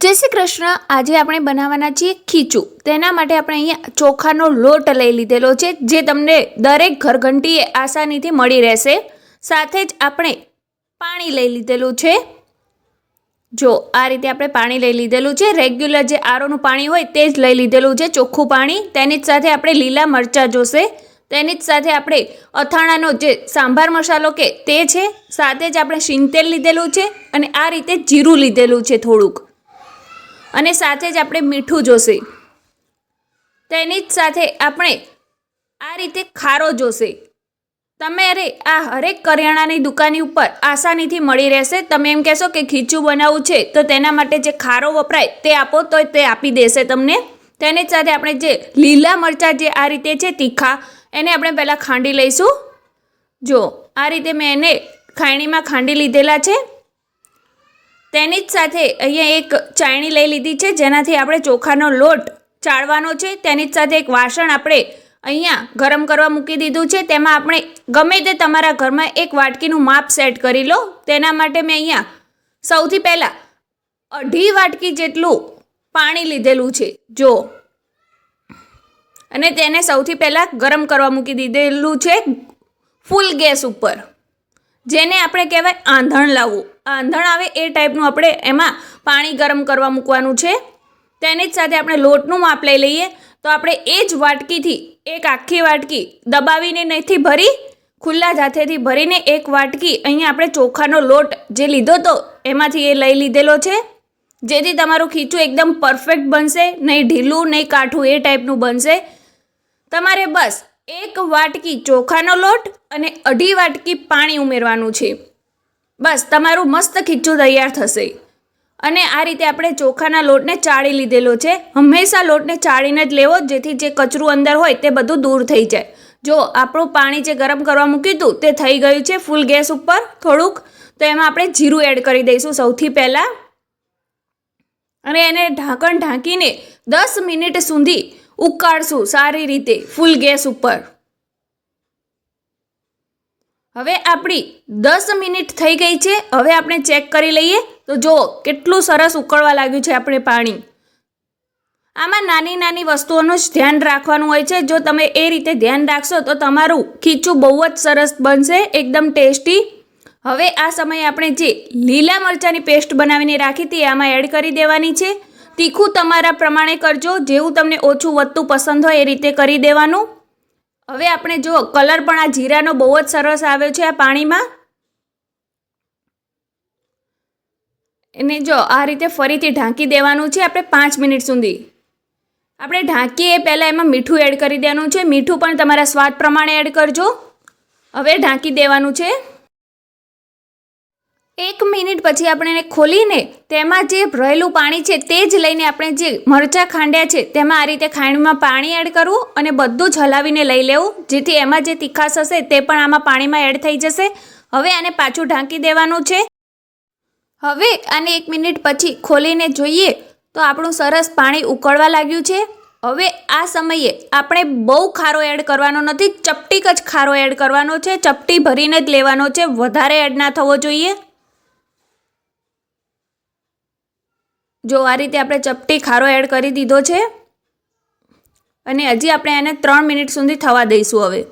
જય શ્રી કૃષ્ણ. આજે આપણે બનાવવાના છીએ ખીચું. તેના માટે આપણે અહીંયા ચોખાનો લોટ લઈ લીધેલો છે, જે તમને દરેક ઘરઘંટીએ આસાનીથી મળી રહેશે. સાથે જ આપણે પાણી લઈ લીધેલું છે. જો આ રીતે આપણે પાણી લઈ લીધેલું છે, રેગ્યુલર જે આરોનું પાણી હોય તે જ લઈ લીધેલું છે, ચોખ્ખું પાણી. તેની જ સાથે આપણે લીલા મરચાં જોશે. તેની જ સાથે આપણે અથાણાનો જે સાંભાર મસાલો કે તે છે, સાથે જ આપણે શીંગતેલ લીધેલું છે અને આ રીતે જીરું લીધેલું છે થોડુંક. અને સાથે જ આપણે મીઠું જોશે. તેની જ સાથે આપણે આ રીતે ખારો જોશે. અરે આ હરેક કરિયાણાની દુકાની ઉપર આસાનીથી મળી રહેશે. તમે એમ કહેશો કે ખીચું બનાવવું છે, તો તેના માટે જે ખારો વપરાય તે આપો, તો તે આપી દેશે તમને. તેની જ સાથે આપણે જે લીલા મરચાં જે આ રીતે છે, તીખા, એને આપણે પહેલાં ખાંડી લઈશું. જો, આ રીતે મેં એને ખાયણીમાં ખાંડી લીધેલા છે. તેની જ સાથે અહીંયા એક ચાયણી લઈ લીધી છે, જેનાથી આપણે ચોખાનો લોટ ચાળવાનો છે. તેની જ સાથે એક વાસણ આપણે અહીંયા ગરમ કરવા મૂકી દીધું છે. તેમાં આપણે ગમે તે તમારા ઘરમાં એક વાટકીનું માપ સેટ કરી લો. તેના માટે મેં અહીંયા સૌથી પહેલાં અઢી વાટકી જેટલું પાણી લીધેલું છે. જો. અને તેને સૌથી પહેલાં ગરમ કરવા મૂકી દીધેલું છે ફૂલ ગેસ ઉપર, જેને આપણે કહેવાય આંધણ લાવવું. આંધણ આવે એ ટાઈપનું આપણે એમાં પાણી ગરમ કરવા મૂકવાનું છે. તેની જ સાથે આપણે લોટનું માપ લઈ લઈએ. તો આપણે એ જ વાટકીથી એક આખી વાટકી દબાવીને નથી ભરી, ખુલ્લા જાથેથી ભરીને એક વાટકી અહીંયા આપણે ચોખાનો લોટ જે લીધો તો એમાંથી એ લઈ લીધેલો છે. જેથી તમારું ખીચું એકદમ પરફેક્ટ બનશે, નહીં ઢીલું, નહીં કાઠું, એ ટાઈપનું બનશે. તમારે બસ એક વાટકી ચોખાનો લોટ અને અઢી વાટકી પાણી ઉમેરવાનું છે. બસ, તમારું મસ્ત ખીચું તૈયાર થશે. અને આ રીતે આપણે ચોખાના લોટને ચાળી લીધેલો છે. હંમેશા લોટને ચાળીને જ લેવો, જેથી જે કચરું અંદર હોય તે બધું દૂર થઈ જાય. જો આપણું પાણી જે ગરમ કરવા મૂક્યું હતું તે થઈ ગયું છે ફૂલ ગેસ ઉપર થોડુંક. તો એમાં આપણે જીરું એડ કરી દઈશું સૌથી પહેલાં. અને એને ઢાંકણ ઢાંકીને દસ મિનિટ સુધી ઉકાળશું સારી રીતે ફૂલ ગેસ ઉપર. હવે આપણી દસ મિનિટ થઈ ગઈ છે. હવે આપણે ચેક કરી લઈએ. તો જુઓ, કેટલું સરસ ઉકળવા લાગ્યું છે આપણે પાણી. આમાં નાની નાની વસ્તુઓનું જ ધ્યાન રાખવાનું હોય છે. જો તમે એ રીતે ધ્યાન રાખશો તો તમારું ખીચું બહુ જ સરસ બનશે, એકદમ ટેસ્ટી. હવે આ સમયે આપણે જે લીલા મરચાંની પેસ્ટ બનાવીને રાખી હતી, આમાં એડ કરી દેવાની છે. તીખું તમારા પ્રમાણે કરજો. જેવું તમને ઓછું વધતું પસંદ હોય એ રીતે કરી દેવાનું. હવે આપણે જો કલર પણ આ જીરાનો બહુ જ સરસ આવ્યો છે આ પાણીમાં. એને જો આ રીતે ફરીથી ઢાંકી દેવાનું છે આપણે પાંચ મિનિટ સુધી. આપણે ઢાંકીએ પહેલાં એમાં મીઠું એડ કરી દેવાનું છે. મીઠું પણ તમારા સ્વાદ પ્રમાણે એડ કરજો. હવે ઢાંકી દેવાનું છે. એક મિનિટ પછી આપણે એને ખોલીને તેમાં જે રહેલું પાણી છે તે જ લઈને આપણે જે મરચાં ખાંડ્યા છે તેમાં આ રીતે ખાંડમાં પાણી એડ કરવું અને બધું જ હલાવીને લઈ લેવું. જેથી એમાં જે તીખાશ હશે તે પણ આમાં પાણીમાં એડ થઈ જશે. હવે આને પાછું ઢાંકી દેવાનું છે. હવે આને એક મિનિટ પછી ખોલીને જોઈએ તો આપણું સરસ પાણી ઉકળવા લાગ્યું છે. હવે આ સમયે આપણે બહુ ખારો એડ કરવાનો નથી ચપટીક જ ખારો એડ કરવાનો છે. ચપટી ભરીને જ લેવાનો છે. વધારે એડ ના થવો જોઈએ. જો આ રીતે આપણે ચપટી ખારો એડ કરી દીધો છે. અને હજી આપણે એને ત્રણ મિનિટ સુધી થવા દઈશું હવે.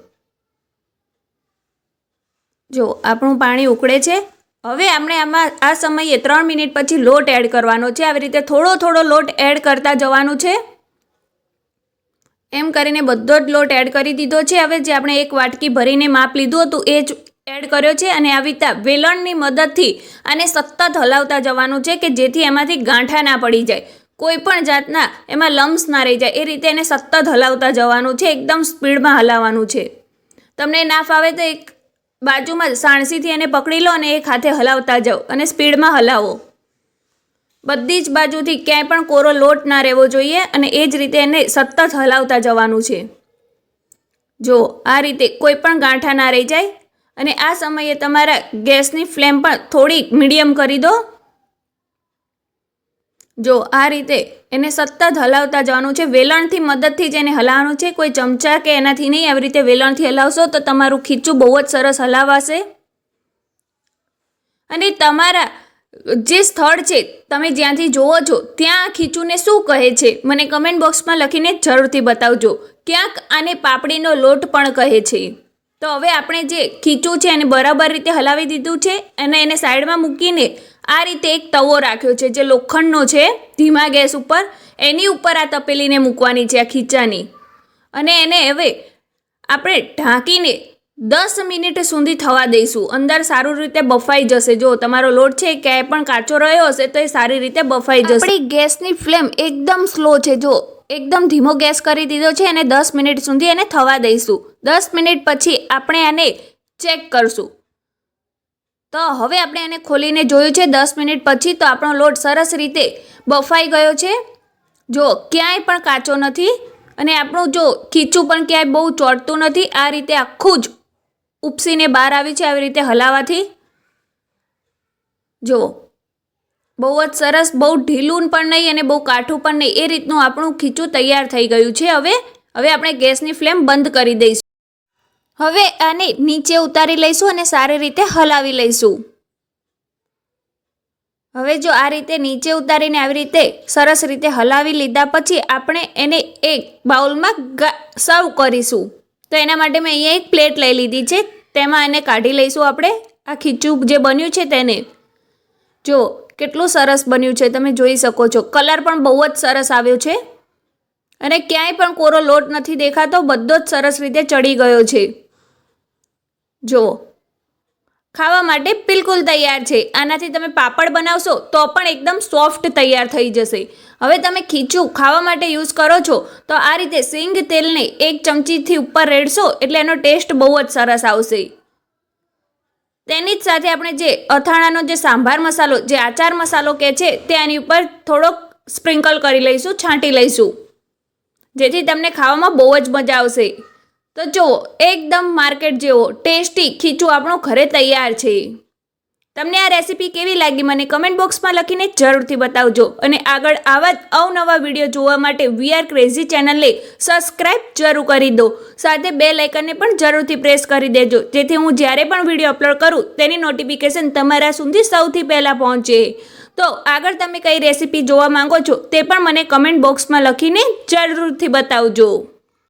જો આપણું પાણી ઉકળે છે. હવે આપણે આમાં આ સમયે ત્રણ મિનિટ પછી લોટ એડ કરવાનો છે. આવી રીતે થોડો થોડો લોટ એડ કરતા જવાનું છે. એમ કરીને બધો જ લોટ એડ કરી દીધો છે. હવે જે આપણે એક વાટકી ભરીને માપ લીધું હતું, એ જ એડ કર્યો છે અને આવી રીતના વેલણની મદદથી આને સતત હલાવતા જવાનું છે કે જેથી એમાંથી ગાંઠા ના પડી જાય. કોઈ પણ જાતના એમાં લમ્સ ના રહી જાય. એ રીતે એને સતત હલાવતા જવાનું છે, એકદમ સ્પીડમાં હલાવવાનું છે. તમને ના ફાવે તો એક બાજુમાં સાણસીથી એને પકડી લો અને એક હાથે હલાવતા જાઓ અને સ્પીડમાં હલાવો. બધી જ બાજુથી ક્યાંય પણ કોરો લોટ ના રહેવો જોઈએ અને એ જ રીતે એને સતત હલાવતા જવાનું છે. જો આ રીતે કોઈ પણ ગાંઠા ના રહી જાય અને આ સમયે તમારા ગેસની ફ્લેમ પણ થોડી મીડિયમ કરી દો. જો આ રીતે એને સતત હલાવતા જવાનું છે, વેલણથી મદદથી જ એને હલાવવાનું છે. કોઈ ચમચા કે એનાથી નહીં, આવી રીતે વેલણથી હલાવશો તો તમારું ખીચું બહુ જ સરસ હલાવાશે. અને તમારા જે સ્થળ છે, તમે જ્યાંથી જોવો છો, ત્યાં ખીચુને શું કહે છે? મને કમેન્ટ બોક્સમાં લખીને જરૂરથી બતાવજો. ક્યાંક આને પાપડીનો લોટ પણ કહે છે. તો હવે આપણે જે ખીચું છે એને બરાબર રીતે હલાવી દીધું છે અને એને સાઈડમાં મૂકીને આ રીતે એક તવો રાખ્યો છે જે લોખંડનો છે ધીમા ગેસ ઉપર. એની ઉપર આ તપેલીને મૂકવાની છે આ ખીચાની. અને એને હવે આપણે ઢાંકીને દસ મિનિટ સુધી થવા દઈશું. અંદર સારું રીતે બફાઈ જશે. જો તમારો લોટ છે, ક્યાંય પણ કાચો રહ્યો હશે, તો એ સારી રીતે બફાઈ જશે. આપણી ગેસની ફ્લેમ એકદમ સ્લો છે. જો એકદમ ધીમો ગેસ કરી દીધો છે અને દસ મિનિટ સુધી એને થવા દઈશું. દસ મિનિટ પછી આપણે આને ચેક કરશું. તો હવે આપણે એને ખોલીને જોયું છે, દસ મિનિટ પછી તો આપણો લોટ સરસ રીતે બફાઈ ગયો છે. જો, ક્યાંય પણ કાચો નથી અને આપણું જો ખીચું પણ ક્યાંય બહુ ચોટતું નથી, આ રીતે આખું જ ઉપસીને બહાર આવી છે, આવી રીતે હલાવાથી. જુઓ બહુ જ સરસ, બહુ ઢીલું પણ નહીં અને બહુ કાઠું પણ નહીં. એ રીતનું આપણું ખીચું તૈયાર થઈ ગયું છે. હવે હવે આપણે ગેસની ફ્લેમ બંધ કરી દઈશું. હવે આને નીચે ઉતારી લઈશું અને સારી રીતે હલાવી લઈશું. હવે જો આ રીતે નીચે ઉતારીને આવી રીતે સરસ રીતે હલાવી લીધા પછી આપણે એને એક બાઉલમાં સર્વ કરીશું. તો એના માટે મેં અહીંયા એક પ્લેટ લઈ લીધી છે. તેમાં એને કાઢી લઈશું આપણે. આ ખીચું જે બન્યું છે તેને. જો કેટલું સરસ બન્યું છે તમે જોઈ શકો છો. કલર પણ બહુ જ સરસ આવ્યો છે. અને ક્યાંય પણ કોરો લોટ નથી દેખાતો, બધો જ સરસ રીતે ચડી ગયો છે. જુઓ ખાવા માટે બિલકુલ તૈયાર છે. આનાથી તમે પાપડ બનાવશો તો પણ એકદમ સોફ્ટ તૈયાર થઈ જશે. હવે તમે ખીચું ખાવા માટે યુઝ કરો છો તો આ રીતે સિંગ તેલને એક ચમચીથી ઉપર રેડશો એટલે એનો ટેસ્ટ બહુ જ સરસ આવશે. તેની જ સાથે આપણે જે અથાણાનો જે સાંભાર મસાલો, જે આચાર મસાલો કે છે, તે આની ઉપર થોડોક સ્પ્રિંકલ કરી લઈશું, છાંટી લઈશું. જેથી તમને ખાવામાં બહુ જ મજા આવશે. તો જુઓ, એકદમ માર્કેટ જેવો, ટેસ્ટી ખીચું આપણું ઘરે તૈયાર છે. તમને આ રેસીપી કેવી લાગી મને કમેન્ટ બોક્સમાં લખીને જરૂરથી બતાવજો. અને આગળ આવા જ અવનવા વીડિયો જોવા માટે વીઆર ક્રેઝી ચેનલને સબસ્ક્રાઇબ જરૂર કરી દો. સાથે બે લાઇકનને પણ જરૂરથી પ્રેસ કરી દેજો. જેથી હું જ્યારે પણ વીડિયો અપલોડ કરું, તેની નોટિફિકેશન તમારા સુધી સૌથી પહેલાં પહોંચે. તો આગળ તમે કઈ રેસીપી જોવા માંગો છો, તે પણ મને કમેન્ટ બોક્સમાં લખીને જરૂરથી બતાવજો.